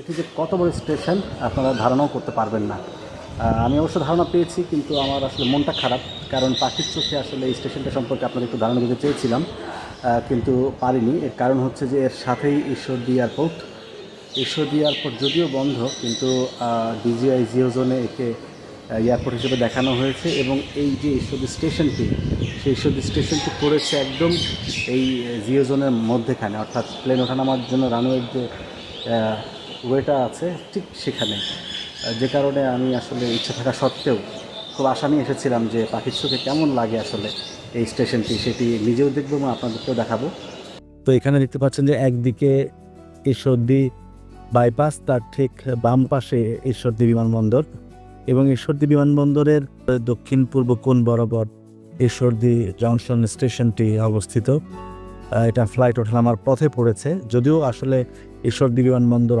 এটি যে কত বড় স্টেশন, আপনারা ধারণাও করতে পারবেন না। আমি অবশ্য ধারণা পেয়েছি, কিন্তু আমার আসলে মনটা খারাপ, কারণ পাখির চোখে আসলে এই স্টেশনটা সম্পর্কে আপনাদের একটু ধারণা দিতে চেয়েছিলাম কিন্তু পারিনি। এর কারণ হচ্ছে যে এর সাথেই ঈশ্বরদী এয়ারপোর্ট। ঈশ্বরদী এয়ারপোর্ট যদিও বন্ধ, কিন্তু ডিজিআই জিও জোনে একে এয়ারপোর্ট হিসেবে দেখানো হয়েছে, এবং এই যে ঈশ্বরদী স্টেশনটি, সেই ঈশ্বরদী স্টেশনটি পড়েছে একদম এই জিও জোনের মধ্যেখানে, অর্থাৎ প্লেন ওঠানামার জন্য রানওয়ের যে ওয়েটা আছে ঠিক সেখানে। যে কারণে আমি আসলে ইচ্ছা থাকা সত্ত্বেও খুব আশা নিয়ে এসেছিলাম যে পাখির চোখে কেমন লাগে আসলে এই স্টেশনটি, সেটি নিজেও দেখব এবং আপনাদেরকেও দেখাবো। তো এখানে দেখতে পাচ্ছেন যে একদিকে ঈশ্বরদী বাইপাস, তার ঠিক বাম পাশে ঈশ্বরদী বিমানবন্দর এবং ঈশ্বরদী বিমানবন্দরের দক্ষিণ পূর্ব কোণ বরাবর ঈশ্বরদী জংশন স্টেশনটি অবস্থিত। এটা ফ্লাইট ওঠানামার পথে পড়েছে, যদিও আসলে ঈশ্বরদী বিমানবন্দর